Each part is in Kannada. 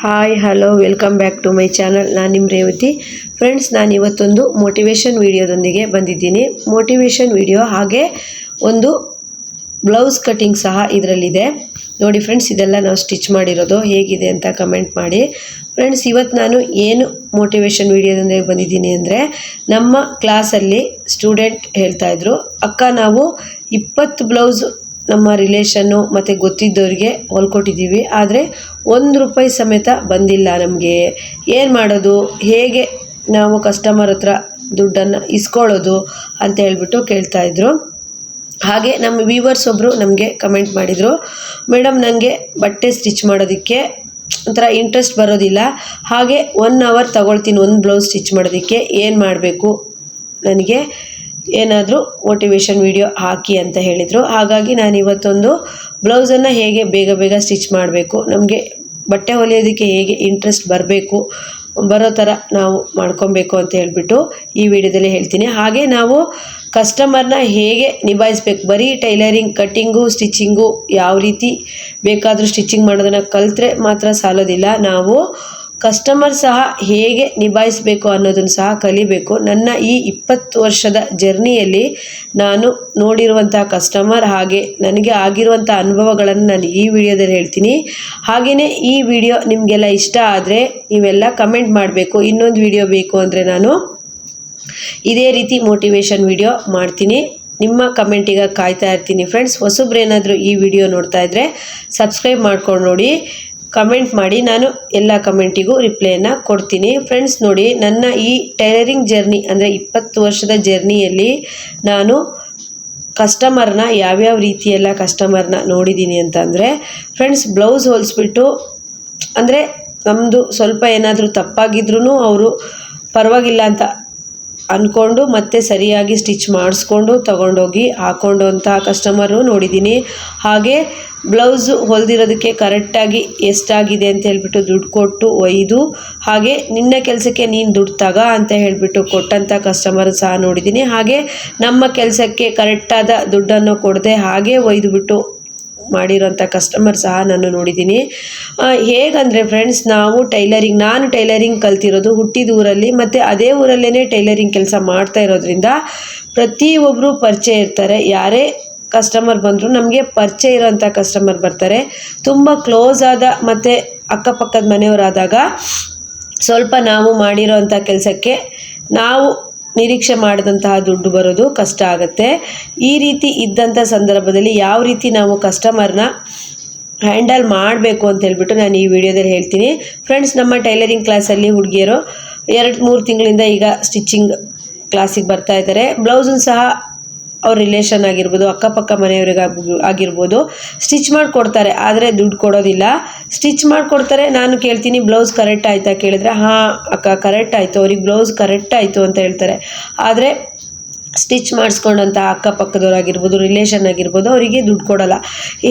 Hi hello welcome back to my channel ನಾನು ನಿಮ್ಮ ರೇವತಿ. ಫ್ರೆಂಡ್ಸ್ ನಾನು ಇವತ್ತೊಂದು ಮೋಟಿವೇಶನ್ ವೀಡಿಯೋದೊಂದಿಗೆ ಬಂದಿದ್ದೀನಿ. ಮೋಟಿವೇಶನ್ ವಿಡಿಯೋ ಹಾಗೆ ಒಂದು ಬ್ಲೌಸ್ ಕಟಿಂಗ್ ಸಹ ಇದರಲ್ಲಿದೆ. ನೋಡಿ ಫ್ರೆಂಡ್ಸ್ ಇದೆಲ್ಲ ನಾವು ಸ್ಟಿಚ್ ಮಾಡಿರೋದು ಹೇಗಿದೆ ಅಂತ ಕಮೆಂಟ್ ಮಾಡಿ. ಫ್ರೆಂಡ್ಸ್ ಇವತ್ತು ನಾನು ಏನು ಮೋಟಿವೇಶನ್ ವೀಡಿಯೋದೊಂದಿಗೆ ಬಂದಿದ್ದೀನಿ ಅಂದರೆ, ನಮ್ಮ ಕ್ಲಾಸಲ್ಲಿ ಸ್ಟೂಡೆಂಟ್ ಹೇಳ್ತಾಯಿದ್ರು ಅಕ್ಕ, ನಾವು ಇಪ್ಪತ್ತು ಬ್ಲೌಸ್ ನಮ್ಮ ರಿಲೇಷನ್ನು ಮತ್ತು ಗೊತ್ತಿದ್ದವ್ರಿಗೆ ಹೊಲ್ಕೊಟ್ಟಿದ್ದೀವಿ. ಆದರೆ ಒಂದು ರೂಪಾಯಿ ಸಮೇತ ಬಂದಿಲ್ಲ ನಮಗೆ. ಏನು ಮಾಡೋದು? ಹೇಗೆ ನಾವು ಕಸ್ಟಮರ್ ಹತ್ರ ದುಡ್ಡನ್ನು ಇಸ್ಕೊಳ್ಳೋದು ಅಂತ ಹೇಳ್ಬಿಟ್ಟು ಕೇಳ್ತಾಯಿದ್ರು ಹಾಗೆ ನಮ್ಮ ವ್ಯೂವರ್ಸ್ ಒಬ್ಬರು ನಮಗೆ ಕಮೆಂಟ್ ಮಾಡಿದರು. ಮೇಡಮ್ ನನಗೆ ಬಟ್ಟೆ ಸ್ಟಿಚ್ ಮಾಡೋದಕ್ಕೆ ಒಂಥರ ಇಂಟ್ರೆಸ್ಟ್ ಬರೋದಿಲ್ಲ. ಹಾಗೆ ಒನ್ ಅವರ್ ತಗೊಳ್ತೀನಿ, ಒಂದು ಬ್ಲೌಸ್ ಸ್ಟಿಚ್ ಮಾಡೋದಕ್ಕೆ ಏನು ಮಾಡಬೇಕು? ನನಗೆ ಏನಾದರೂ ಮೋಟಿವೇಶನ್ ವಿಡಿಯೋ ಹಾಕಿ ಅಂತ ಹೇಳಿದರು. ಹಾಗಾಗಿ ನಾನು ಇವತ್ತೊಂದು ಬ್ಲೌಸನ್ನು ಹೇಗೆ ಬೇಗ ಬೇಗ ಸ್ಟಿಚ್ ಮಾಡಬೇಕು, ನಮಗೆ ಬಟ್ಟೆ ಹೊಲಿಯೋದಕ್ಕೆ ಹೇಗೆ ಇಂಟ್ರೆಸ್ಟ್ ಬರಬೇಕು ಬರೋ ಥರ ನಾವು ಮಾಡ್ಕೊಬೇಕು ಅಂತ ಹೇಳಿಬಿಟ್ಟು ಈ ವಿಡಿಯೋದಲ್ಲಿ ಹೇಳ್ತೀನಿ. ಹಾಗೆ ನಾವು ಕಸ್ಟಮರ್ನ ಹೇಗೆ ನಿಭಾಯಿಸ್ಬೇಕು, ಬರೀ ಟೈಲರಿಂಗ್ ಕಟ್ಟಿಂಗು ಸ್ಟಿಚಿಂಗು ಯಾವ ರೀತಿ ಬೇಕಾದರೂ ಸ್ಟಿಚಿಂಗ್ ಮಾಡೋದನ್ನು ಕಲಿತ್ರೆ ಮಾತ್ರ ಸಾಲೋದಿಲ್ಲ. ನಾವು ಕಸ್ಟಮರ್ ಸಹ ಹೇಗೆ ನಿಭಾಯಿಸಬೇಕು ಅನ್ನೋದನ್ನು ಸಹ ಕಲಿಬೇಕು. ನನ್ನ ಈ ಇಪ್ಪತ್ತು ವರ್ಷದ ಜರ್ನಿಯಲ್ಲಿ ನಾನು ನೋಡಿರುವಂತಹ ಕಸ್ಟಮರ್ ಹಾಗೆ ನನಗೆ ಆಗಿರುವಂಥ ಅನುಭವಗಳನ್ನು ನಾನು ಈ ವಿಡಿಯೋದಲ್ಲಿ ಹೇಳ್ತೀನಿ. ಹಾಗೆಯೇ ಈ ವಿಡಿಯೋ ನಿಮಗೆಲ್ಲ ಇಷ್ಟ ಆದರೆ ನೀವೆಲ್ಲ ಕಮೆಂಟ್ ಮಾಡಬೇಕು. ಇನ್ನೊಂದು ವಿಡಿಯೋ ಬೇಕು ಅಂದರೆ ನಾನು ಇದೇ ರೀತಿ ಮೋಟಿವೇಶನ್ ವಿಡಿಯೋ ಮಾಡ್ತೀನಿ. ನಿಮ್ಮ ಕಮೆಂಟಿಗೆ ಕಾಯ್ತಾ ಇರ್ತೀನಿ ಫ್ರೆಂಡ್ಸ್. ಹೊಸಬ್ರೇನಾದರೂ ಈ ವಿಡಿಯೋ ನೋಡ್ತಾ ಇದ್ದರೆ ಸಬ್ಸ್ಕ್ರೈಬ್ ಮಾಡ್ಕೊಂಡು ನೋಡಿ. ಕಮೆಂಟ್ ಮಾಡಿ, ನಾನು ಎಲ್ಲ ಕಮೆಂಟಿಗೂ ರಿಪ್ಲೈಯನ್ನು ಕೊಡ್ತೀನಿ. ಫ್ರೆಂಡ್ಸ್ ನೋಡಿ, ನನ್ನ ಈ ಟೈಲರಿಂಗ್ ಜರ್ನಿ ಅಂದರೆ ಇಪ್ಪತ್ತು ವರ್ಷದ ಜರ್ನಿಯಲ್ಲಿ ನಾನು ಕಸ್ಟಮರ್ನ ಯಾವ್ಯಾವ ರೀತಿಯೆಲ್ಲ ಕಸ್ಟಮರ್ನ ನೋಡಿದ್ದೀನಿ ಅಂತಂದರೆ ಫ್ರೆಂಡ್ಸ್ ಬ್ಲೌಸ್ ಹೊಲಿಸ್ಬಿಟ್ಟು, ಅಂದರೆ ನಮ್ಮದು ಸ್ವಲ್ಪ ಏನಾದರೂ ತಪ್ಪಾಗಿದ್ರೂ ಅವರು ಪರವಾಗಿಲ್ಲ ಅಂತ ಅಂದ್ಕೊಂಡು ಮತ್ತೆ ಸರಿಯಾಗಿ ಸ್ಟಿಚ್ ಮಾಡಿಸ್ಕೊಂಡು ತೊಗೊಂಡೋಗಿ ಹಾಕ್ಕೊಂಡು ಅಂತ ಕಸ್ಟಮರು ನೋಡಿದ್ದೀನಿ. ಹಾಗೆ ಬ್ಲೌಸು ಹೊಲ್ದಿರೋದಕ್ಕೆ ಕರೆಕ್ಟಾಗಿ ಎಷ್ಟಾಗಿದೆ ಅಂತ ಹೇಳ್ಬಿಟ್ಟು ದುಡ್ಡು ಕೊಟ್ಟು ಒಯ್ದು, ಹಾಗೆ ನಿನ್ನ ಕೆಲಸಕ್ಕೆ ನೀನು ದುಡ್ಡು ತಗ ಅಂತ ಹೇಳಿಬಿಟ್ಟು ಕೊಟ್ಟಂಥ ಕಸ್ಟಮರ್ ಸಹ ನೋಡಿದ್ದೀನಿ. ಹಾಗೆ ನಮ್ಮ ಕೆಲಸಕ್ಕೆ ಕರೆಕ್ಟಾದ ದುಡ್ಡನ್ನು ಕೊಡದೆ ಹಾಗೆ ಒಯ್ದುಬಿಟ್ಟು ಮಾಡಿರೋಂಥ ಕಸ್ಟಮರ್ ಸಹ ನಾನು ನೋಡಿದ್ದೀನಿ. ಹೇಗಂದರೆ ಫ್ರೆಂಡ್ಸ್ ನಾವು ಟೈಲರಿಂಗ್ ನಾನು ಟೈಲರಿಂಗ್ ಕಲ್ತಿರೋದು ಹುಟ್ಟಿದ ಊರಲ್ಲಿ, ಮತ್ತು ಅದೇ ಊರಲ್ಲೇ ಟೈಲರಿಂಗ್ ಕೆಲಸ ಮಾಡ್ತಾ ಇರೋದ್ರಿಂದ ಪ್ರತಿಯೊಬ್ಬರು ಪರಿಚಯ ಇರ್ತಾರೆ. ಯಾರೇ ಕಸ್ಟಮರ್ ಬಂದರೂ, ನಮಗೆ ಪರಿಚಯ ಇರೋಂಥ ಕಸ್ಟಮರ್ ಬರ್ತಾರೆ. ತುಂಬ ಕ್ಲೋಸ್ ಆದ ಮತ್ತು ಅಕ್ಕಪಕ್ಕದ ಮನೆಯವರಾದಾಗ ಸ್ವಲ್ಪ ನಾವು ಮಾಡಿರೋಂಥ ಕೆಲಸಕ್ಕೆ ನಾವು ನಿರೀಕ್ಷೆ ಮಾಡಿದಂತಹ ದುಡ್ಡು ಬರೋದು ಕಷ್ಟ ಆಗುತ್ತೆ. ಈ ರೀತಿ ಇದ್ದಂಥ ಸಂದರ್ಭದಲ್ಲಿ ಯಾವ ರೀತಿ ನಾವು ಕಸ್ಟಮರ್ನ ಹ್ಯಾಂಡಲ್ ಮಾಡಬೇಕು ಅಂತ ಹೇಳ್ಬಿಟ್ಟು ನಾನು ಈ ವಿಡಿಯೋದಲ್ಲಿ ಹೇಳ್ತೀನಿ. ಫ್ರೆಂಡ್ಸ್ ನಮ್ಮ ಟೈಲರಿಂಗ್ ಕ್ಲಾಸಲ್ಲಿ ಹುಡುಗಿಯರು ಎರಡು ಮೂರು ತಿಂಗಳಿಂದ ಈಗ ಸ್ಟಿಚಿಂಗ್ ಕ್ಲಾಸಿಗೆ ಬರ್ತಾ ಇದ್ದಾರೆ. ಬ್ಲೌಸನ್ನು ಸಹ ಅವ್ರ ರಿಲೇಷನ್ ಆಗಿರ್ಬೋದು, ಅಕ್ಕಪಕ್ಕ ಮನೆಯವ್ರಿಗೆ ಆಗಿರ್ಬೋದು ಸ್ಟಿಚ್ ಮಾಡಿಕೊಡ್ತಾರೆ, ಆದರೆ ದುಡ್ಡು ಕೊಡೋದಿಲ್ಲ. ಸ್ಟಿಚ್ ಮಾಡಿಕೊಡ್ತಾರೆ, ನಾನು ಕೇಳ್ತೀನಿ ಬ್ಲೌಸ್ ಕರೆಕ್ಟ್ ಆಯಿತಾ ಕೇಳಿದ್ರೆ, ಹಾಂ, ಅಕ್ಕ ಕರೆಕ್ಟ್ ಆಯಿತು, ಅವ್ರಿಗೆ ಬ್ಲೌಸ್ ಕರೆಕ್ಟ್ ಆಯಿತು ಅಂತ ಹೇಳ್ತಾರೆ. ಆದರೆ ಸ್ಟಿಚ್ ಮಾಡಿಸ್ಕೊಂಡಂಥ ಅಕ್ಕಪಕ್ಕದವ್ರಾಗಿರ್ಬೋದು ರಿಲೇಷನ್ ಆಗಿರ್ಬೋದು, ಅವರಿಗೆ ದುಡ್ಡು ಕೊಡೋಲ್ಲ.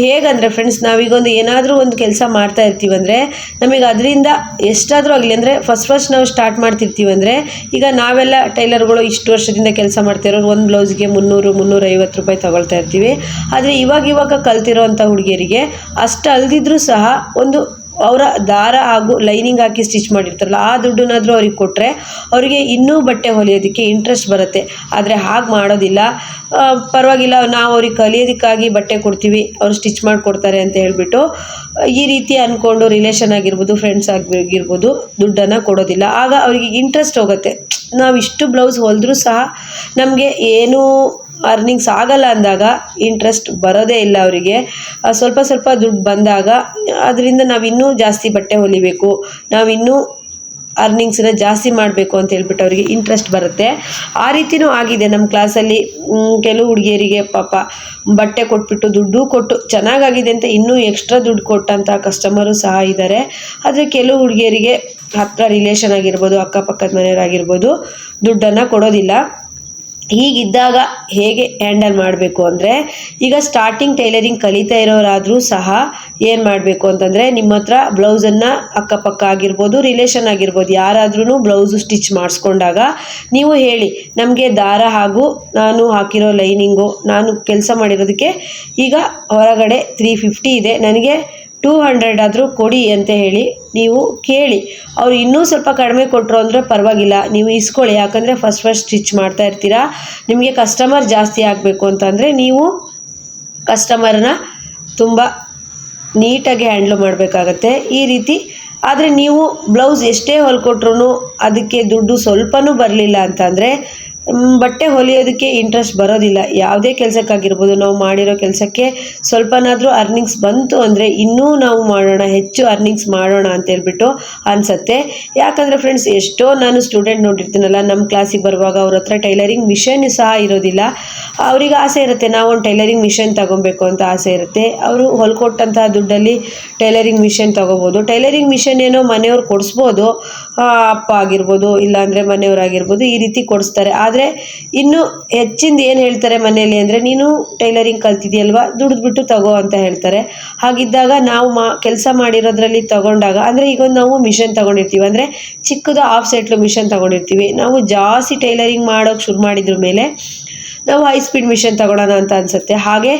ಹೇಗಂದರೆ ಫ್ರೆಂಡ್ಸ್ ನಾವೀಗೊಂದು ಏನಾದರೂ ಒಂದು ಕೆಲಸ ಮಾಡ್ತಾ ಇರ್ತೀವಂದರೆ ನಮಗೆ ಅದರಿಂದ ಎಷ್ಟಾದರೂ ಆಗಲಿ ಅಂದರೆ ಫಸ್ಟ್ ಫಸ್ಟ್ ನಾವು ಸ್ಟಾರ್ಟ್ ಮಾಡ್ತಿರ್ತೀವಿ ಅಂದರೆ, ಈಗ ನಾವೆಲ್ಲ ಟೈಲರ್ಗಳು ಇಷ್ಟು ವರ್ಷದಿಂದ ಕೆಲಸ ಮಾಡ್ತಿರೋರು ಒಂದು ಬ್ಲೌಸ್ಗೆ ಮುನ್ನೂರು, ಮುನ್ನೂರೈವತ್ತು ರೂಪಾಯಿ ತೊಗೊಳ್ತಾ ಇರ್ತೀವಿ. ಆದರೆ ಇವಾಗ ಇವಾಗ ಕಲ್ತಿರೋ ಅಂಥ ಹುಡುಗಿಯರಿಗೆ ಅಷ್ಟು ಅಲ್ದಿದ್ರೂ ಸಹ ಒಂದು ಅವರ ದಾರ ಹಾಗೂ ಲೈನಿಂಗ್ ಹಾಕಿ ಸ್ಟಿಚ್ ಮಾಡಿರ್ತಾರಲ್ಲ, ಆ ದುಡ್ಡನ್ನಾದರೂ ಅವ್ರಿಗೆ ಕೊಟ್ಟರೆ ಅವರಿಗೆ ಇನ್ನೂ ಬಟ್ಟೆ ಹೊಲಿಯೋದಕ್ಕೆ ಇಂಟ್ರೆಸ್ಟ್ ಬರುತ್ತೆ. ಆದರೆ ಹಾಗೆ ಮಾಡೋದಿಲ್ಲ. ಪರವಾಗಿಲ್ಲ, ನಾವು ಅವ್ರಿಗೆ ಕಲಿಯೋದಕ್ಕಾಗಿ ಬಟ್ಟೆ ಕೊಡ್ತೀವಿ, ಅವ್ರು ಸ್ಟಿಚ್ ಮಾಡಿಕೊಡ್ತಾರೆ ಅಂತ ಹೇಳಿಬಿಟ್ಟು, ಈ ರೀತಿ ಅಂದ್ಕೊಂಡು ರಿಲೇಷನ್ ಆಗಿರ್ಬೋದು ಫ್ರೆಂಡ್ಸ್ ಆಗಿರ್ಬೋದು, ದುಡ್ಡನ್ನು ಕೊಡೋದಿಲ್ಲ. ಆಗ ಅವರಿಗೆ ಇಂಟ್ರೆಸ್ಟ್ ಹೋಗುತ್ತೆ. ನಾವು ಇಷ್ಟು ಬ್ಲೌಸ್ ಹೊಲಿದ್ರೂ ಸಹ ನಮಗೆ ಏನೂ ಅರ್ನಿಂಗ್ಸ್ ಆಗಲ್ಲ ಅಂದಾಗ ಇಂಟ್ರೆಸ್ಟ್ ಬರೋದೇ ಇಲ್ಲ ಅವರಿಗೆ. ಸ್ವಲ್ಪ ಸ್ವಲ್ಪ ದುಡ್ಡು ಬಂದಾಗ ಅದರಿಂದ ನಾವು ಇನ್ನೂ ಜಾಸ್ತಿ ಬಟ್ಟೆ ಹೊಲಿಬೇಕು ನಾವಿನ್ನೂ ಅರ್ನಿಂಗ್ಸನ್ನ ಜಾಸ್ತಿ ಮಾಡಬೇಕು ಅಂತ ಹೇಳ್ಬಿಟ್ಟು ಅವರಿಗೆ ಇಂಟ್ರೆಸ್ಟ್ ಬರುತ್ತೆ. ಆ ರೀತಿಯೂ ಆಗಿದೆ. ನಮ್ಮ ಕ್ಲಾಸಲ್ಲಿ ಕೆಲವು ಹುಡುಗಿಯರಿಗೆ ಪಾಪ ಬಟ್ಟೆ ಕೊಟ್ಬಿಟ್ಟು ದುಡ್ಡು ಕೊಟ್ಟು ಚೆನ್ನಾಗಾಗಿದೆ ಅಂತ ಇನ್ನೂ ಎಕ್ಸ್ಟ್ರಾ ದುಡ್ಡು ಕೊಟ್ಟಂಥ ಕಸ್ಟಮರು ಸಹ ಇದ್ದಾರೆ ಆದರೆ ಕೆಲವು ಹುಡುಗಿಯರಿಗೆ ಹತ್ತಿರ ರಿಲೇಷನ್ ಆಗಿರ್ಬೋದು, ಅಕ್ಕಪಕ್ಕದ ಮನೆಯವರಾಗಿರ್ಬೋದು, ದುಡ್ಡನ್ನು ಕೊಡೋದಿಲ್ಲ. ಹೀಗಿದ್ದಾಗ ಹೇಗೆ ಹ್ಯಾಂಡಲ್ ಮಾಡಬೇಕು ಅಂದರೆ, ಈಗ ಸ್ಟಾರ್ಟಿಂಗ್ ಟೈಲರಿಂಗ್ ಕಲಿತಾ ಇರೋರಾದರೂ ಸಹ ಏನು ಮಾಡಬೇಕು ಅಂತಂದರೆ, ನಿಮ್ಮ ಹತ್ರ ಬ್ಲೌಸನ್ನು ಅಕ್ಕಪಕ್ಕ ಆಗಿರ್ಬೋದು ರಿಲೇಷನ್ ಆಗಿರ್ಬೋದು ಯಾರಾದ್ರೂ ಬ್ಲೌಸು ಸ್ಟಿಚ್ ಮಾಡಿಸ್ಕೊಂಡಾಗ ನೀವು ಹೇಳಿ, ನಮಗೆ ದಾರ ಹಾಗೂ ನಾನು ಹಾಕಿರೋ ಲೈನಿಂಗು ನಾನು ಕೆಲಸ ಮಾಡಿರೋದಕ್ಕೆ ಈಗ ಹೊರಗಡೆ ತ್ರೀ ಫಿಫ್ಟಿ ಇದೆ, ನನಗೆ ಟೂ ಹಂಡ್ರೆಡ್ ಆದರೂ ಕೊಡಿ ಅಂತ ಹೇಳಿ ನೀವು ಕೇಳಿ. ಅವ್ರು ಇನ್ನೂ ಸ್ವಲ್ಪ ಕಡಿಮೆ ಕೊಟ್ಟರು ಅಂದರೆ ಪರವಾಗಿಲ್ಲ. ನೀವು ಇಸ್ಕೊಳ್ಳಿ. ಯಾಕಂದರೆ ಫಸ್ಟ್ ಫಸ್ಟ್ ಸ್ಟಿಚ್ ಮಾಡ್ತಾ ಇರ್ತೀರಾ. ನಿಮಗೆ ಕಸ್ಟಮರ್ ಜಾಸ್ತಿ ಆಗಬೇಕು ಅಂತಂದರೆ ನೀವು ಕಸ್ಟಮರ್ನ ತುಂಬ ನೀಟಾಗಿ ಹ್ಯಾಂಡ್ಲ್ ಮಾಡಬೇಕಾಗತ್ತೆ. ಈ ರೀತಿ. ಆದರೆ ನೀವು ಬ್ಲೌಸ್ ಎಷ್ಟೇ ಹೊಲ್ಕೊಟ್ರು ಅದಕ್ಕೆ ದುಡ್ಡು ಸ್ವಲ್ಪನೂ ಬರಲಿಲ್ಲ ಅಂತಂದರೆ ಬಟ್ಟೆ ಹೊಲಿಯೋದಕ್ಕೆ ಇಂಟ್ರೆಸ್ಟ್ ಬರೋದಿಲ್ಲ. ಯಾವುದೇ ಕೆಲಸಕ್ಕಾಗಿರ್ಬೋದು, ನಾವು ಮಾಡಿರೋ ಕೆಲಸಕ್ಕೆ ಸ್ವಲ್ಪನಾದರೂ ಅರ್ನಿಂಗ್ಸ್ ಬಂತು ಅಂದರೆ ಇನ್ನೂ ನಾವು ಮಾಡೋಣ, ಹೆಚ್ಚು ಅರ್ನಿಂಗ್ಸ್ ಮಾಡೋಣ ಅಂತ ಹೇಳ್ಬಿಟ್ಟು ಅನಿಸತ್ತೆ. ಯಾಕಂದರೆ ಫ್ರೆಂಡ್ಸ್ ಎಷ್ಟೋ ನಾನು ಸ್ಟೂಡೆಂಟ್ ನೋಡಿರ್ತೀನಲ್ಲ ನಮ್ಮ ಕ್ಲಾಸಿಗೆ ಬರುವಾಗ ಅವ್ರ ಹತ್ರ ಟೈಲರಿಂಗ್ ಮಿಷನ್ ಸಹ ಇರೋದಿಲ್ಲ. ಅವ್ರಿಗೆ ಆಸೆ ಇರುತ್ತೆ, ನಾವು ಒಂದು ಟೈಲರಿಂಗ್ ಮಿಷನ್ ತಗೊಬೇಕು ಅಂತ ಆಸೆ ಇರುತ್ತೆ. ಅವರು ಹೊಲ್ಕೊಟ್ಟಂತಹ ದುಡ್ಡಲ್ಲಿ ಟೈಲರಿಂಗ್ ಮಿಷನ್ ತಗೋಬೋದು. ಟೈಲರಿಂಗ್ ಮಿಷನ್ ಏನೋ ಮನೆಯವ್ರು ಕೊಡಿಸ್ಬೋದು. ಅಪ್ಪ ಆಗಿರ್ಬೋದು, ಇಲ್ಲಾಂದರೆ ಮನೆಯವರಾಗಿರ್ಬೋದು, ಈ ರೀತಿ ಕೊಡಿಸ್ತಾರೆ. ಆದರೆ ಇನ್ನು ಹೆಚ್ಚಿಂದ ಏನು ಹೇಳ್ತಾರೆ ಮನೆಯಲ್ಲಿ ಅಂದರೆ ನೀನು ಟೈಲರಿಂಗ್ ಕಲ್ತಿದ್ಯಲ್ವಾ? ದುಡಿದ್ಬಿಟ್ಟು ತಗೋ ಅಂತ ಹೇಳ್ತಾರೆ. ಹಾಗಿದ್ದಾಗ ನಾವು ಮಾ ಕೆಲಸ ಮಾಡಿರೋದ್ರಲ್ಲಿ ತಗೊಂಡಾಗ ಅಂದರೆ ಈಗ ನಾವು ಮಿಷನ್ ತಗೊಂಡಿರ್ತೀವಿ. ಅಂದರೆ ಚಿಕ್ಕದು ಆಫ್ ಸೆಟ್ಲು ಮಿಷನ್ ತಗೊಂಡಿರ್ತೀವಿ. ನಾವು ಜಾಸ್ತಿ ಟೈಲರಿಂಗ್ ಮಾಡೋಕೆ ಶುರು ಮಾಡಿದ್ರ ಮೇಲೆ ನಾವು ಹೈ ಸ್ಪೀಡ್ ಮಿಷನ್ ತಗೊಳ್ಳೋಣ ಅಂತ ಅನ್ಸುತ್ತೆ. ಹಾಗೆ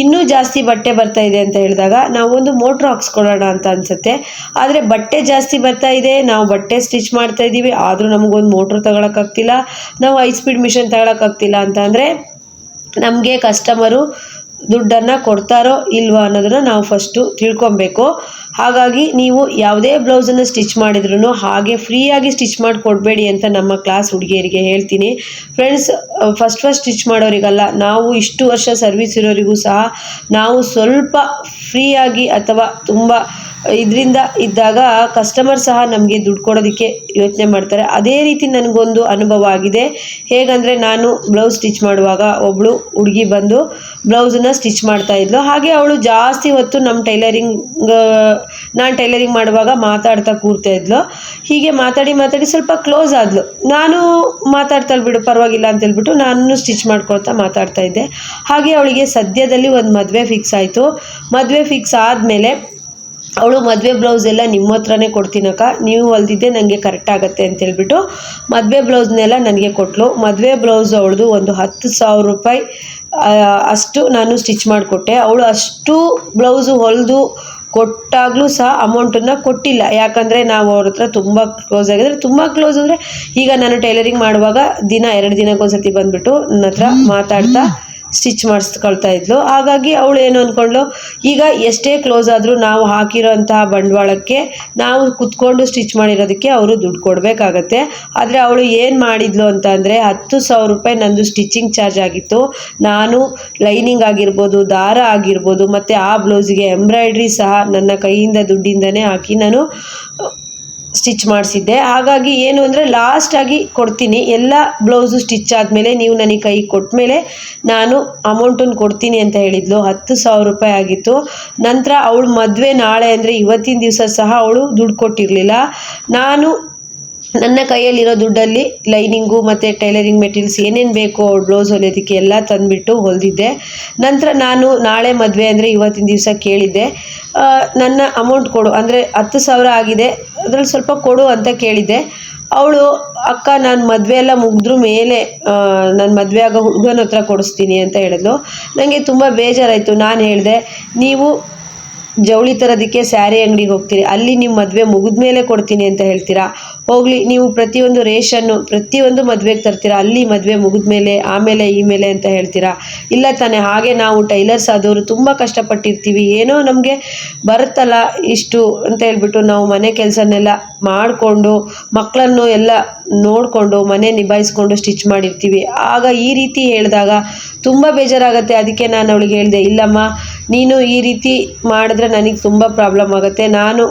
ಇನ್ನೂ ಜಾಸ್ತಿ ಬಟ್ಟೆ ಬರ್ತಾ ಇದೆ ಅಂತ ಹೇಳಿದಾಗ ನಾವು ಒಂದು ಮೋಟ್ರ್ ಹಾಕ್ಸ್ಕೊಳ್ಳೋಣ ಅಂತ ಅನ್ಸುತ್ತೆ. ಆದರೆ ಬಟ್ಟೆ ಜಾಸ್ತಿ ಬರ್ತಾ ಇದೆ, ನಾವು ಬಟ್ಟೆ ಸ್ಟಿಚ್ ಮಾಡ್ತಾ ಇದ್ದೀವಿ ಆದರೂ ನಮಗೊಂದು ಮೋಟ್ರ್ ತಗೊಳಕ್ಕಾಗ್ತಿಲ್ಲ, ನಾವು ಹೈ ಸ್ಪೀಡ್ ಮಿಷನ್ ತಗೊಳಕ್ಕಾಗ್ತಿಲ್ಲ ಅಂತ ಅಂದರೆ ನಮಗೆ ಕಸ್ಟಮರು ದುಡ್ಡನ್ನು ಕೊಡ್ತಾರೋ ಇಲ್ವಾ ಅನ್ನೋದನ್ನು ನಾವು ಫಸ್ಟು ತಿಳ್ಕೊಬೇಕು. ಹಾಗಾಗಿ ನೀವು ಯಾವುದೇ ಬ್ಲೌಸನ್ನು ಸ್ಟಿಚ್ ಮಾಡಿದ್ರು ಹಾಗೆ ಫ್ರೀಯಾಗಿ ಸ್ಟಿಚ್ ಮಾಡಿಕೊಡ್ಬೇಡಿ ಅಂತ ನಮ್ಮ ಕ್ಲಾಸ್ ಹುಡುಗಿಯರಿಗೆ ಹೇಳ್ತೀನಿ. ಫ್ರೆಂಡ್ಸ್ ಫಸ್ಟ್ ಫಸ್ಟ್ ಸ್ಟಿಚ್ ಮಾಡೋರಿಗಲ್ಲ, ನಾವು ಇಷ್ಟು ವರ್ಷ ಸರ್ವಿಸ್ ಇರೋರಿಗೂ ಸಹ ನಾವು ಸ್ವಲ್ಪ ಫ್ರೀಯಾಗಿ ಅಥವಾ ತುಂಬ ಇದರಿಂದ ಇದ್ದಾಗ ಕಸ್ಟಮರ್ ಸಹ ನಮಗೆ ದುಡ್ಡು ಕೊಡೋದಕ್ಕೆ ಯೋಚನೆ ಮಾಡ್ತಾರೆ. ಅದೇ ರೀತಿ ನನಗೊಂದು ಅನುಭವ ಆಗಿದೆ. ಹೇಗಂದರೆ ನಾನು ಬ್ಲೌಸ್ ಸ್ಟಿಚ್ ಮಾಡುವಾಗ ಒಬ್ಬಳು ಹುಡುಗಿ ಬಂದು ಬ್ಲೌಸನ್ನು ಸ್ಟಿಚ್ ಮಾಡ್ತಾ ಇದ್ಲು. ಹಾಗೆ ಅವಳು ಜಾಸ್ತಿ ಹೊತ್ತು ನಮ್ಮ ಟೈಲರಿಂಗ್ ನಾನು ಟೈಲರಿಂಗ್ ಮಾಡುವಾಗ ಮಾತಾಡ್ತಾ ಕೂರ್ತಾ ಇದ್ಲು. ಹೀಗೆ ಮಾತಾಡಿ ಮಾತಾಡಿ ಸ್ವಲ್ಪ ಕ್ಲೋಸ್ ಆದ್ಲು. ನಾನು ಮಾತಾಡ್ತಾಳೆ ಬಿಡು, ಪರವಾಗಿಲ್ಲ ಅಂತ ಹೇಳ್ಬಿಟ್ಟು ನಾನು ಸ್ಟಿಚ್ ಮಾಡ್ಕೊಳ್ತಾ ಮಾತಾಡ್ತಾ ಇದ್ದೆ. ಹಾಗೆ ಅವಳಿಗೆ ಸದ್ಯದಲ್ಲಿ ಒಂದು ಮದುವೆ ಫಿಕ್ಸ್ ಆಯಿತು. ಮದುವೆ ಫಿಕ್ಸ್ ಆದಮೇಲೆ ಅವಳು ಮದುವೆ ಬ್ಲೌಸ್ ಎಲ್ಲ ನಿಮ್ಮ ಹತ್ರನೇ ಕೊಡ್ತೀನಕ್ಕ ನೀವು ಹೊಲ್ದಿದ್ದೆ ನನಗೆ ಕರೆಕ್ಟ್ ಆಗುತ್ತೆ ಅಂತ ಹೇಳ್ಬಿಟ್ಟು ಮದುವೆ ಬ್ಲೌಸ್ನೆಲ್ಲ ನನಗೆ ಕೊಟ್ಟಳು ಮದುವೆ ಬ್ಲೌಸ್ ಅವಳದು ಒಂದು ಹತ್ತು ಸಾವಿರ ರೂಪಾಯಿ ಅಷ್ಟು ನಾನು ಸ್ಟಿಚ್ ಮಾಡಿಕೊಟ್ಟೆ. ಅವಳು ಅಷ್ಟು ಬ್ಲೌಸು ಹೊಲಿದು ಕೊಟ್ಟಾಗಲೂ ಸಹ ಅಮೌಂಟನ್ನು ಕೊಟ್ಟಿಲ್ಲ. ಯಾಕಂದರೆ ನಾವು ಅವ್ರ ಹತ್ರ ತುಂಬ ಕ್ಲೋಸ್ ಆಗಿದ್ರೆ ತುಂಬ ಕ್ಲೋಸ್ ಅಂದರೆ ಈಗ ನಾನು ಟೈಲರಿಂಗ್ ಮಾಡುವಾಗ ದಿನ ಎರಡು ದಿನಕ್ಕೊಂದ್ಸತಿ ಬಂದುಬಿಟ್ಟು ನನ್ನ ಹತ್ರ ಮಾತಾಡ್ತಾ ಸ್ಟಿಚ್ ಮಾಡಿಸ್ಕೊಳ್ತಾ ಇದ್ಲು. ಹಾಗಾಗಿ ಅವಳು ಏನು ಅಂದ್ಕೊಂಡ್ಲು ಈಗ ಎಷ್ಟೇ ಕ್ಲೋಸ್ ಆದರೂ ನಾವು ಹಾಕಿರೋಂತಹ ಬಂಡವಾಳಕ್ಕೆ ನಾವು ಕುತ್ಕೊಂಡು ಸ್ಟಿಚ್ ಮಾಡಿರೋದಕ್ಕೆ ಅವರು ದುಡ್ಡು ಕೊಡಬೇಕಾಗತ್ತೆ. ಆದರೆ ಅವಳು ಏನು ಮಾಡಿದ್ಲು ಅಂತ ಅಂದರೆ ಹತ್ತು ಸಾವಿರ ರೂಪಾಯಿ ನಂದು ಸ್ಟಿಚಿಂಗ್ ಚಾರ್ಜ್ ಆಗಿತ್ತು. ನಾನು ಲೈನಿಂಗ್ ಆಗಿರ್ಬೋದು, ದಾರ ಆಗಿರ್ಬೋದು, ಮತ್ತು ಆ ಬ್ಲೌಸಿಗೆ ಎಂಬ್ರಾಯ್ಡ್ರಿ ಸಹ ನನ್ನ ಕೈಯಿಂದ ದುಡ್ಡಿಂದನೇ ಹಾಕಿ ನಾನು ಸ್ಟಿಚ್ ಮಾಡಿಸಿದ್ದೆ. ಹಾಗಾಗಿ ಏನು ಅಂದರೆ ಲಾಸ್ಟಾಗಿ ಕೊಡ್ತೀನಿ. ಎಲ್ಲ ಬ್ಲೌಸು ಸ್ಟಿಚ್ ಆದಮೇಲೆ ನೀವು ನನಗೆ ಕೈ ಕೊಟ್ಟ ಮೇಲೆ ನಾನು ಅಮೌಂಟನ್ನು ಕೊಡ್ತೀನಿ ಅಂತ ಹೇಳಿದ್ಲು. ಹತ್ತು ಸಾವಿರ ರೂಪಾಯಿ ಆಗಿತ್ತು. ನಂತರ ಅವಳು ಮದುವೆ ನಾಳೆ ಅಂದರೆ ಇವತ್ತಿನ ದಿವಸ ಸಹ ಅವಳು ದುಡ್ಡು ಕೊಟ್ಟಿರಲಿಲ್ಲ. ನಾನು ನನ್ನ ಕೈಯಲ್ಲಿರೋ ದುಡ್ಡಲ್ಲಿ ಲೈನಿಂಗು ಮತ್ತು ಟೈಲರಿಂಗ್ ಮೆಟೀರಿಯಲ್ಸ್ ಏನೇನು ಬೇಕೋ ಬ್ಲೌಸ್ ಹೊಲಿಯೋದಕ್ಕೆ ಎಲ್ಲ ತಂದುಬಿಟ್ಟು ಹೊಲಿದಿದ್ದೆ. ನಂತರ ನಾನು ನಾಳೆ ಮದುವೆ ಅಂದರೆ ಇವತ್ತಿನ ದಿವಸ ಕೇಳಿದ್ದೆ. ನನ್ನ ಅಮೌಂಟ್ ಕೊಡು. ಅಂದರೆ ಹತ್ತು ಸಾವಿರ ಆಗಿದೆ. ಅದರಲ್ಲಿ ಸ್ವಲ್ಪ ಕೊಡು ಅಂತ ಕೇಳಿದ್ದೆ. ಅವಳು, ಅಕ್ಕ, ನಾನು ಮದುವೆ ಎಲ್ಲ ಮುಗಿದ್ರ ಮೇಲೆ ನಾನು ಮದುವೆ ಆಗೋ ಹುಡುಗನ ಹತ್ರ ಕೊಡಿಸ್ತೀನಿ ಅಂತ ಹೇಳಿದ್ಲು. ನನಗೆ ತುಂಬ ಬೇಜಾರಾಯಿತು. ನಾನು ಹೇಳಿದೆ, ನೀವು ಜವಳಿ ತರೋದಕ್ಕೆ ಸ್ಯಾರಿ ಅಂಗಡಿಗೆ ಹೋಗ್ತೀರಿ. ಅಲ್ಲಿ ನಿಮ್ಮ ಮದುವೆ ಮುಗಿದ ಮೇಲೆ ಕೊಡ್ತೀನಿ ಅಂತ ಹೇಳ್ತೀರಾ? ಹೋಗಲಿ, ನೀವು ಪ್ರತಿಯೊಂದು ರೇಷನ್ನು, ಪ್ರತಿಯೊಂದು ಮದುವೆಗೆ ತರ್ತೀರಾ? ಅಲ್ಲಿ ಮದುವೆ ಮುಗಿದ ಮೇಲೆ, ಆಮೇಲೆ, ಈ ಮೇಲೆ ಅಂತ ಹೇಳ್ತೀರಾ? ಇಲ್ಲ ತಾನೇ, ಹಾಗೆ ನಾವು ಟೈಲರ್ಸ್ ಆದವರು ತುಂಬ ಕಷ್ಟಪಟ್ಟಿರ್ತೀವಿ. ಏನೋ ನಮಗೆ ಬರುತ್ತಲ್ಲ ಇಷ್ಟು ಅಂತ ಹೇಳ್ಬಿಟ್ಟು ನಾವು ಮನೆ ಕೆಲಸನೆಲ್ಲ ಮಾಡಿಕೊಂಡು ಮಕ್ಕಳನ್ನು ಎಲ್ಲ ನೋಡಿಕೊಂಡು, ಮನೆ ನಿಭಾಯಿಸ್ಕೊಂಡು ಸ್ಟಿಚ್ ಮಾಡಿರ್ತೀವಿ. ಆಗ ಈ ರೀತಿ ಹೇಳಿದಾಗ ತುಂಬ ಬೇಜಾರಾಗುತ್ತೆ. ಅದಕ್ಕೆ ನಾನು ಅವಳಿಗೆ ಹೇಳಿದೆ, ಇಲ್ಲಮ್ಮ, ನೀನು ಈ ರೀತಿ ಮಾಡಿದ್ರೆ ನನಗೆ ತುಂಬ ಪ್ರಾಬ್ಲಮ್ ಆಗುತ್ತೆ. ನಾನು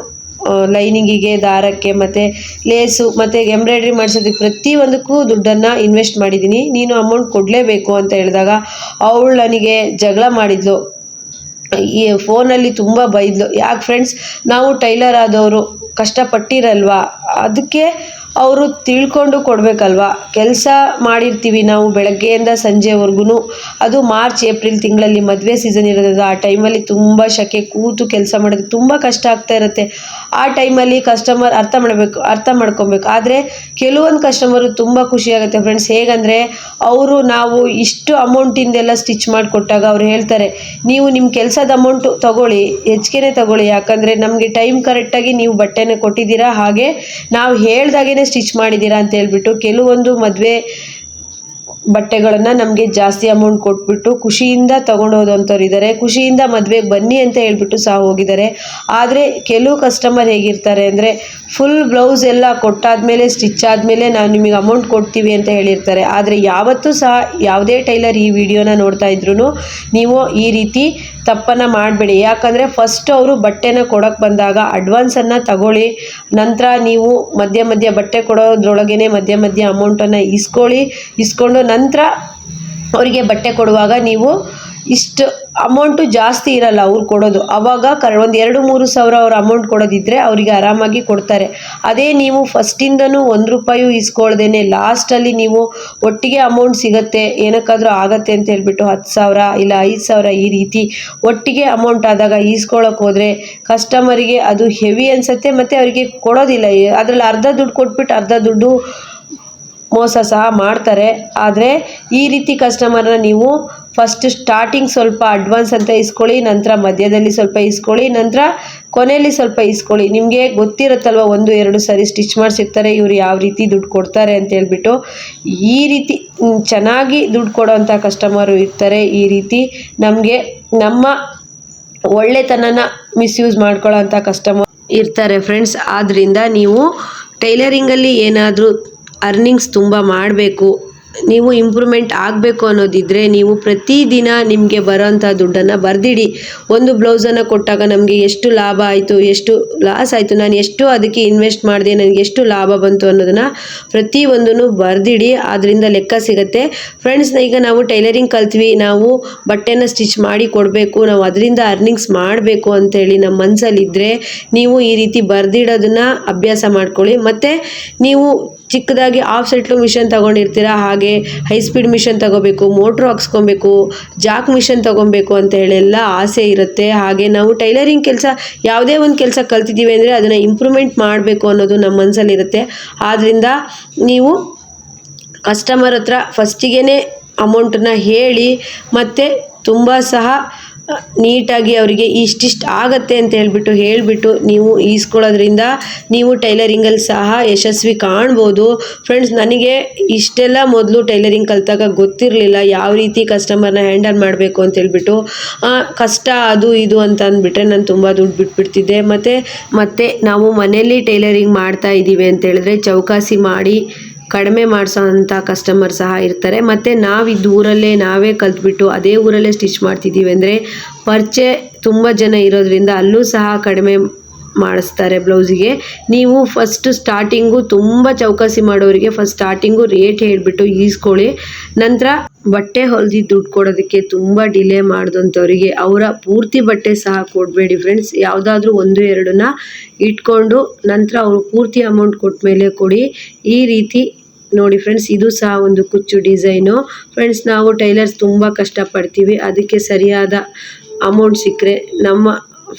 ಲೈನಿಂಗಿಗೆ, ದಾರಕ್ಕೆ ಮತ್ತು ಲೇಸು ಮತ್ತು ಎಂಬ್ರಾಯ್ಡ್ರಿ ಮಾಡಿಸೋದಕ್ಕೆ ಪ್ರತಿಯೊಂದಕ್ಕೂ ದುಡ್ಡನ್ನು ಇನ್ವೆಸ್ಟ್ ಮಾಡಿದ್ದೀನಿ. ನೀನು ಅಮೌಂಟ್ ಕೊಡಲೇಬೇಕು ಅಂತ ಹೇಳಿದಾಗ ಅವಳು ನನಗೆ ಜಗಳ ಮಾಡಿದ್ಲು. ಈ ಫೋನಲ್ಲಿ ತುಂಬ ಬೈದ್ಲು. ಯಾಕೆ ಫ್ರೆಂಡ್ಸ್ ನಾವು ಟೈಲರ್ ಆದವರು ಕಷ್ಟಪಟ್ಟಿರಲ್ವಾ? ಅದಕ್ಕೆ ಅವರು ತಿಳ್ಕೊಂಡು ಕೊಡಬೇಕಲ್ವ? ಕೆಲಸ ಮಾಡಿರ್ತೀವಿ ನಾವು ಬೆಳಗ್ಗೆಯಿಂದ ಸಂಜೆವರೆಗೂ ಅದು ಮಾರ್ಚ್, ಏಪ್ರಿಲ್ ತಿಂಗಳಲ್ಲಿ ಮದುವೆ ಸೀಸನ್ ಇರೋದ್ರಿಂದ ಆ ಟೈಮಲ್ಲಿ ತುಂಬ ಶಕೆ ಕೂತು ಕೆಲಸ ಮಾಡೋದು ತುಂಬ ಕಷ್ಟ ಆಗ್ತಾ ಇರುತ್ತೆ. ಆ ಟೈಮಲ್ಲಿ ಕಸ್ಟಮರ್ ಅರ್ಥ ಮಾಡಬೇಕು, ಅರ್ಥ ಮಾಡ್ಕೊಬೇಕು. ಆದರೆ ಕೆಲವೊಂದು ಕಸ್ಟಮರು ತುಂಬ ಖುಷಿಯಾಗುತ್ತೆ ಫ್ರೆಂಡ್ಸ್. ಹೇಗಂದರೆ ಅವರು ನಾವು ಇಷ್ಟು ಅಮೌಂಟಿಂದೆಲ್ಲ ಸ್ಟಿಚ್ ಮಾಡಿಕೊಟ್ಟಾಗ ಅವ್ರು ಹೇಳ್ತಾರೆ, ನೀವು ನಿಮ್ಮ ಕೆಲಸದ ಅಮೌಂಟು ತಗೊಳ್ಳಿ ಹೆಚ್ಚಿಗೆನೇ ತಗೊಳ್ಳಿ. ಯಾಕಂದರೆ ನಮಗೆ ಟೈಮ್ ಕರೆಕ್ಟಾಗಿ ನೀವು ಬಟ್ಟೆನ ಕೊಟ್ಟಿದ್ದೀರಾ ಹಾಗೆ ನಾವು ಹೇಳ್ದಾಗೇ ಸ್ಟಿಚ್ ಮಾಡಿದ್ದೀರಾ ಅಂತ ಹೇಳ್ಬಿಟ್ಟು ಕೆಲವೊಂದು ಮದುವೆ ಬಟ್ಟೆಗಳನ್ನು ನಮಗೆ ಜಾಸ್ತಿ ಅಮೌಂಟ್ ಕೊಟ್ಬಿಟ್ಟು ಖುಷಿಯಿಂದ ತೊಗೊಂಡು ಹೋದಂಥವ್ರು ಇದ್ದಾರೆ. ಖುಷಿಯಿಂದ ಮದುವೆಗೆ ಬನ್ನಿ ಅಂತ ಹೇಳ್ಬಿಟ್ಟು ಸಹ ಹೋಗಿದ್ದಾರೆ. ಆದರೆ ಕೆಲವು ಕಸ್ಟಮರ್ ಹೇಗಿರ್ತಾರೆ ಅಂದರೆ ಫುಲ್ ಬ್ಲೌಸ್ ಎಲ್ಲ ಕೊಟ್ಟಾದ್ಮೇಲೆ ಸ್ಟಿಚ್ ಆದಮೇಲೆ ನಾವು ನಿಮಗೆ ಅಮೌಂಟ್ ಕೊಡ್ತೀವಿ ಅಂತ ಹೇಳಿರ್ತಾರೆ. ಆದರೆ ಯಾವತ್ತೂ ಸಹ ಯಾವುದೇ ಟೈಲರ್ ಈ ವಿಡಿಯೋನ ನೋಡ್ತಾ ಇದ್ರು ನೀವು ಈ ರೀತಿ ತಪ್ಪನ್ನು ಮಾಡಬೇಡಿ. ಯಾಕಂದರೆ ಫಸ್ಟ್ ಅವರು ಬಟ್ಟೆನ ಕೊಡೋಕ್ಕೆ ಬಂದಾಗ ಅಡ್ವಾನ್ಸನ್ನು ತಗೊಳ್ಳಿ, ನಂತರ ನೀವು ಮಧ್ಯ ಮಧ್ಯ ಬಟ್ಟೆ ಕೊಡೋದ್ರೊಳಗೇ ಮಧ್ಯ ಮಧ್ಯ ಅಮೌಂಟನ್ನು ಇಸ್ಕೊಳ್ಳಿ. ಇಸ್ಕೊಂಡು ನಂತರ ಅವರಿಗೆ ಬಟ್ಟೆ ಕೊಡುವಾಗ ನೀವು ಇಷ್ಟು ಅಮೌಂಟು ಜಾಸ್ತಿ ಇರಲ್ಲ, ಅವ್ರು ಕೊಡೋದು. ಅವಾಗ ಕರ್, ಒಂದು ಎರಡು ಮೂರು ಸಾವಿರ ಅವ್ರು ಅಮೌಂಟ್ ಕೊಡೋದಿದ್ದರೆ ಅವರಿಗೆ ಆರಾಮಾಗಿ ಕೊಡ್ತಾರೆ. ಅದೇ ನೀವು ಫಸ್ಟಿಂದನೂ ಒಂದು ರೂಪಾಯು ಇಸ್ಕೊಳ್ದೇನೆ ಲಾಸ್ಟಲ್ಲಿ ನೀವು ಒಟ್ಟಿಗೆ ಅಮೌಂಟ್ ಸಿಗುತ್ತೆ, ಏನಕ್ಕಾದರೂ ಆಗತ್ತೆ ಅಂತ ಹೇಳ್ಬಿಟ್ಟು ಹತ್ತು ಸಾವಿರ ಇಲ್ಲ ಐದು ಸಾವಿರ ಈ ರೀತಿ ಒಟ್ಟಿಗೆ ಅಮೌಂಟ್ ಆದಾಗ ಈಸ್ಕೊಳ್ಳೋಕೆ ಹೋದರೆ ಕಸ್ಟಮರಿಗೆ ಅದು ಹೆವಿ ಅನಿಸುತ್ತೆ ಮತ್ತು ಅವರಿಗೆ ಕೊಡೋದಿಲ್ಲ. ಅದರಲ್ಲಿ ಅರ್ಧ ದುಡ್ಡು ಕೊಟ್ಬಿಟ್ಟು ಅರ್ಧ ದುಡ್ಡು ಮೋಸ ಸಹ ಮಾಡ್ತಾರೆ. ಆದರೆ ಈ ರೀತಿ ಕಸ್ಟಮರ್ನ ನೀವು ಫಸ್ಟ್ ಸ್ಟಾರ್ಟಿಂಗ್ ಸ್ವಲ್ಪ ಅಡ್ವಾನ್ಸ್ ಅಂತ ಇಸ್ಕೊಳ್ಳಿ, ನಂತರ ಮಧ್ಯದಲ್ಲಿ ಸ್ವಲ್ಪ ಇಸ್ಕೊಳ್ಳಿ, ನಂತರ ಕೊನೆಯಲ್ಲಿ ಸ್ವಲ್ಪ ಇಸ್ಕೊಳ್ಳಿ. ನಿಮಗೆ ಗೊತ್ತಿರುತ್ತಲ್ವ, ಒಂದು, ಎರಡು ಸರಿ ಸ್ಟಿಚ್ ಮಾಡಿಸಿರ್ತಾರೆ, ಇವರು ಯಾವ ರೀತಿ ದುಡ್ಡು ಕೊಡ್ತಾರೆ ಅಂತ ಹೇಳ್ಬಿಟ್ಟು. ಈ ರೀತಿ ಚೆನ್ನಾಗಿ ದುಡ್ಡು ಕೊಡೋವಂಥ ಕಸ್ಟಮರು ಇರ್ತಾರೆ, ಈ ರೀತಿ ನಮಗೆ ನಮ್ಮ ಒಳ್ಳೆತನನ ಮಿಸ್ಯೂಸ್ ಮಾಡ್ಕೊಳ್ಳೋ ಅಂಥ ಕಸ್ಟಮರ್ ಇರ್ತಾರೆ ಫ್ರೆಂಡ್ಸ್ ಆದ್ದರಿಂದ ನೀವು ಟೈಲರಿಂಗಲ್ಲಿ ಏನಾದರೂ ಅರ್ನಿಂಗ್ಸ್ ತುಂಬ ಮಾಡಬೇಕು. ನೀವು ಇಂಪ್ರೂವ್ಮೆಂಟ್ ಆಗಬೇಕು ಅನ್ನೋದಿದ್ದರೆ ನೀವು ಪ್ರತಿದಿನ ನಿಮಗೆ ಬರೋಂಥ ದುಡ್ಡನ್ನು ಬರೆದಿಡಿ. ಒಂದು ಬ್ಲೌಸನ್ನು ಕೊಟ್ಟಾಗ ನಮಗೆ ಎಷ್ಟು ಲಾಭ ಆಯಿತು, ಎಷ್ಟು ಲಾಸ್ ಆಯಿತು, ನಾನು ಎಷ್ಟು ಅದಕ್ಕೆ ಇನ್ವೆಸ್ಟ್ ಮಾಡಿದೆ, ನನಗೆ ಎಷ್ಟು ಲಾಭ ಬಂತು ಅನ್ನೋದನ್ನು ಪ್ರತಿಯೊಂದನ್ನು ಬರೆದಿಡಿ. ಅದರಿಂದ ಲೆಕ್ಕ ಸಿಗುತ್ತೆ. ಫ್ರೆಂಡ್ಸ್ ಈಗ ನಾವು ಟೈಲರಿಂಗ್ ಕಲ್ತ್ವಿ, ನಾವು ಬಟ್ಟೆನ ಸ್ಟಿಚ್ ಮಾಡಿ ಕೊಡಬೇಕು, ನಾವು ಅದರಿಂದ ಅರ್ನಿಂಗ್ಸ್ ಮಾಡಬೇಕು ಅಂತೇಳಿ ನಮ್ಮ ಮನಸ್ಸಲ್ಲಿದ್ದರೆ ನೀವು ಈ ರೀತಿ ಬರೆದಿಡೋದನ್ನು ಅಭ್ಯಾಸ ಮಾಡ್ಕೊಳ್ಳಿ. ಮತ್ತು ನೀವು ಚಿಕ್ಕದಾಗಿ ಆಫ್ ಸೆಟ್ಲು ಮಿಷನ್ ತಗೊಂಡಿರ್ತೀರಾ, ಹಾಗೆ ಹೈ ಸ್ಪೀಡ್ ಮಿಷನ್ ತಗೋಬೇಕು ಮೋಟ್ರ್ ಹಾಕ್ಸ್ಕೊಬೇಕು ಜಾಕ್ ಮಿಷನ್ ತಗೊಬೇಕು ಅಂತ ಹೇಳೆಲ್ಲ ಆಸೆ ಇರುತ್ತೆ. ಹಾಗೆ ನಾವು ಟೈಲರಿಂಗ್ ಕೆಲಸ, ಯಾವುದೇ ಒಂದು ಕೆಲಸ ಕಲ್ತಿದ್ದೀವಿ ಅಂದರೆ ಅದನ್ನು ಇಂಪ್ರೂವ್ಮೆಂಟ್ ಮಾಡಬೇಕು ಅನ್ನೋದು ನಮ್ಮ ಮನಸ್ಸಲ್ಲಿರುತ್ತೆ ಆದ್ದರಿಂದ ನೀವು ಕಸ್ಟಮರ್ ಹತ್ರ ಫಸ್ಟಿಗೆ ಅಮೌಂಟನ್ನ ಹೇಳಿ ಮತ್ತು ತುಂಬ ಸಹ ನೀಟಾಗಿ ಅವರಿಗೆ ಇಷ್ಟಿಷ್ಟು ಆಗತ್ತೆ ಅಂತ ಹೇಳ್ಬಿಟ್ಟು ಹೇಳಿಬಿಟ್ಟು ನೀವು ಈಸ್ಕೊಳ್ಳೋದ್ರಿಂದ ನೀವು ಟೈಲರಿಂಗಲ್ಲಿ ಸಹ ಯಶಸ್ವಿ ಕಾಣ್ಬೋದು. ಫ್ರೆಂಡ್ಸ್ ನನಗೆ ಇಷ್ಟೆಲ್ಲ ಮೊದಲು ಟೈಲರಿಂಗ್ ಕಲಿತಾಗ ಗೊತ್ತಿರಲಿಲ್ಲ ಯಾವ ರೀತಿ ಕಸ್ಟಮರ್ನ ಹ್ಯಾಂಡಲ್ ಮಾಡಬೇಕು ಅಂತ ಹೇಳ್ಬಿಟ್ಟು. ಕಷ್ಟ ಅದು ಇದು ಅಂತ ಅಂದ್ಬಿಟ್ರೆ ನಾನು ತುಂಬ ದುಡ್ಡು ಬಿಟ್ಬಿಡ್ತಿದ್ದೆ. ಮತ್ತು, ಮತ್ತೆ ನಾವು ಮನೆಯಲ್ಲಿ ಟೈಲರಿಂಗ್ ಮಾಡ್ತಾ ಇದ್ದೀವಿ ಅಂತ ಹೇಳಿದ್ರೆ ಚೌಕಾಸಿ ಮಾಡಿ ಕಡಿಮೆ ಮಾಡಿಸೋ ಅಂಥ ಕಸ್ಟಮರ್ ಸಹ ಇರ್ತಾರೆ. ಮತ್ತು ನಾವು ಊರಲ್ಲೇ ನಾವೇ ಕಲ್ತ್ಬಿಟ್ಟು ಅದೇ ಊರಲ್ಲೇ ಸ್ಟಿಚ್ ಮಾಡ್ತಿದ್ದೀವಿ ಅಂದರೆ ಪರಿಚಯ ತುಂಬ ಜನ ಇರೋದ್ರಿಂದ ಅಲ್ಲೂ ಸಹ ಕಡಿಮೆ ಮಾಡಿಸ್ತಾರೆ ಬ್ಲೌಸಿಗೆ. ನೀವು ಫಸ್ಟ್ ಸ್ಟಾರ್ಟಿಂಗು ತುಂಬ ಚೌಕಾಸಿ ಮಾಡೋರಿಗೆ ಫಸ್ಟ್ ಸ್ಟಾರ್ಟಿಂಗು ರೇಟ್ ಹೇಳಿಬಿಟ್ಟು ಈಸ್ಕೊಳ್ಳಿ. ನಂತರ ಬಟ್ಟೆ ಹೊಲ್ದಿದ್ದು ದುಡ್ಡು ಕೊಡೋದಕ್ಕೆ ತುಂಬ ಡಿಲೇ ಮಾಡಿದಂಥವ್ರಿಗೆ ಅವರ ಪೂರ್ತಿ ಬಟ್ಟೆ ಸಹ ಕೊಡಬೇಡಿ ಫ್ರೆಂಡ್ಸ್ ಯಾವುದಾದ್ರೂ ಒಂದು, ಎರಡನ್ನ ಇಟ್ಕೊಂಡು ನಂತರ ಅವರು ಪೂರ್ತಿ ಅಮೌಂಟ್ ಕೊಟ್ಟ ಮೇಲೆ ಕೊಡಿ. ಈ ರೀತಿ ನೋಡಿ ಫ್ರೆಂಡ್ಸ್ ಇದು ಸಹ ಒಂದು ಕುಚ್ಚು ಡಿಸೈನು ಫ್ರೆಂಡ್ಸ್ ನಾವು ಟೈಲರ್ಸ್ ತುಂಬ ಕಷ್ಟಪಡ್ತೀವಿ. ಅದಕ್ಕೆ ಸರಿಯಾದ ಅಮೌಂಟ್ ಸಿಕ್ಕರೆ ನಮ್ಮ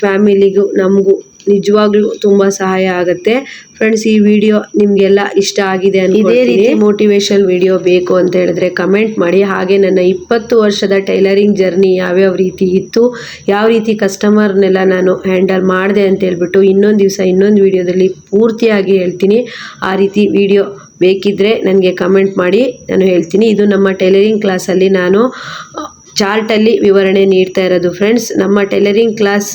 ಫ್ಯಾಮಿಲಿಗೂ ನಮಗೂ ನಿಜವಾಗ್ಲೂ ತುಂಬ ಸಹಾಯ ಆಗುತ್ತೆ. ಫ್ರೆಂಡ್ಸ್ ಈ ವಿಡಿಯೋ ನಿಮಗೆಲ್ಲ ಇಷ್ಟ ಆಗಿದೆ ಇದೇ ರೀತಿ ಮೋಟಿವೇಶನ್ ವಿಡಿಯೋ ಬೇಕು ಅಂತ ಹೇಳಿದ್ರೆ ಕಮೆಂಟ್ ಮಾಡಿ. ಹಾಗೆ ನನ್ನ ಇಪ್ಪತ್ತು ವರ್ಷದ ಟೈಲರಿಂಗ್ ಜರ್ನಿ ಯಾವ್ಯಾವ ರೀತಿ ಇತ್ತು ಯಾವ ರೀತಿ ಕಸ್ಟಮರ್ನೆಲ್ಲ ನಾನು ಹ್ಯಾಂಡಲ್ ಮಾಡಿದೆ ಅಂತ ಹೇಳ್ಬಿಟ್ಟು ಇನ್ನೊಂದು ದಿವಸ ಇನ್ನೊಂದು ವಿಡಿಯೋದಲ್ಲಿ ಪೂರ್ತಿಯಾಗಿ ಹೇಳ್ತೀನಿ. ಆ ರೀತಿ ವಿಡಿಯೋ ಬೇಕಿದ್ದರೆ ನನಗೆ ಕಮೆಂಟ್ ಮಾಡಿ, ನಾನು ಹೇಳ್ತೀನಿ. ಇದು ನಮ್ಮ ಟೈಲರಿಂಗ್ ಕ್ಲಾಸಲ್ಲಿ ನಾನು ಚಾರ್ಟಲ್ಲಿ ವಿವರಣೆ ನೀಡ್ತಾ ಇರೋದು. ಫ್ರೆಂಡ್ಸ್ ನಮ್ಮ ಟೈಲರಿಂಗ್ ಕ್ಲಾಸ್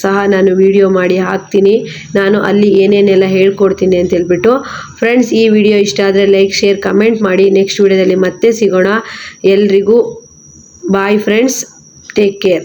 ಸಹ ನಾನು ವಿಡಿಯೋ ಮಾಡಿ ಹಾಕ್ತೀನಿ. ನಾನು ಅಲ್ಲಿ ಏನೇನೆಲ್ಲ ಹೇಳ್ಕೊಡ್ತೀನಿ ಅಂತ ಹೇಳ್ಬಿಟ್ಟು. ಫ್ರೆಂಡ್ಸ್ ಈ ವಿಡಿಯೋ ಇಷ್ಟ ಆದರೆ ಲೈಕ್ ಶೇರ್ ಕಮೆಂಟ್ ಮಾಡಿ. ನೆಕ್ಸ್ಟ್ ವಿಡಿಯೋದಲ್ಲಿ ಮತ್ತೆ ಸಿಗೋಣ. ಎಲ್ರಿಗೂ ಬಾಯ್ ಫ್ರೆಂಡ್ಸ್ ಟೇಕ್ ಕೇರ್